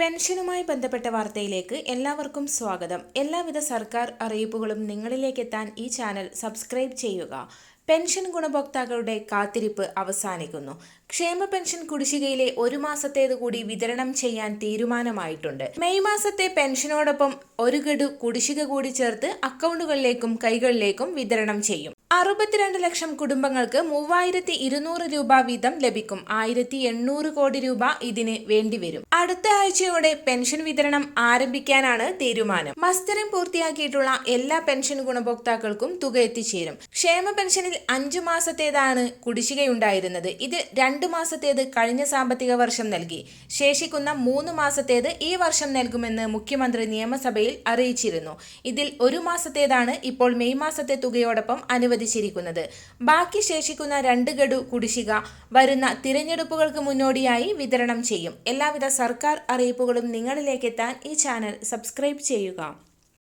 പെൻഷനുമായി ബന്ധപ്പെട്ട വാർത്തയിലേക്ക് എല്ലാവർക്കും സ്വാഗതം. എല്ലാവിധ സർക്കാർ അറിയിപ്പുകളും നിങ്ങളിലേക്ക് എത്താൻ ഈ ചാനൽ സബ്സ്ക്രൈബ് ചെയ്യുക. പെൻഷൻ ഗുണഭോക്താക്കളുടെ കാത്തിരിപ്പ് അവസാനിക്കുന്നു. ക്ഷേമ പെൻഷൻ കുടിശ്ശികയിലെ ഒരു മാസത്തേത് കൂടി വിതരണം ചെയ്യാൻ തീരുമാനമായിട്ടുണ്ട്. മെയ് മാസത്തെ പെൻഷനോടൊപ്പം ഒരു ഗഡു കുടിശ്ശിക കൂടി ചേർത്ത് അക്കൗണ്ടുകളിലേക്കും കൈകളിലേക്കും വിതരണം ചെയ്യും. അറുപത്തിരണ്ട് ലക്ഷം കുടുംബങ്ങൾക്ക് മൂവായിരത്തി ഇരുന്നൂറ് രൂപ വീതം ലഭിക്കും. ആയിരത്തി എണ്ണൂറ് കോടി രൂപ ഇതിന് വേണ്ടിവരും. അടുത്ത ആഴ്ചയോടെ പെൻഷൻ വിതരണം ആരംഭിക്കാനാണ് തീരുമാനം. മസ്തരം പൂർത്തിയാക്കിയിട്ടുള്ള എല്ലാ പെൻഷൻ ഗുണഭോക്താക്കൾക്കും തുക എത്തിച്ചേരും. ക്ഷേമ പെൻഷനിൽ അഞ്ചു മാസത്തേതാണ് കുടിശ്ശികയുണ്ടായിരുന്നത്. ഇത് രണ്ട് മാസത്തേത് കഴിഞ്ഞ സാമ്പത്തിക വർഷം നൽകി. ശേഷിക്കുന്ന മൂന്ന് മാസത്തേത് ഈ വർഷം നൽകുമെന്ന് മുഖ്യമന്ത്രി നിയമസഭയിൽ അറിയിച്ചിരുന്നു. ഇതിൽ ഒരു മാസത്തേതാണ് ഇപ്പോൾ മെയ് മാസത്തെ തുകയോടൊപ്പം അനുവദിച്ചിരിക്കുന്നത് ബാക്കി ശേഷിക്കുന്ന രണ്ട് ഗഡു കുടിശ്ശിക വരുന്ന തിരഞ്ഞെടുപ്പുകൾക്ക് മുന്നോടിയായി വിതരണം ചെയ്യും. എല്ലാവിധ സർക്കാർ അറിയിപ്പുകളും നിങ്ങളിലേക്ക് എത്താൻ ഈ ചാനൽ സബ്സ്ക്രൈബ് ചെയ്യുക.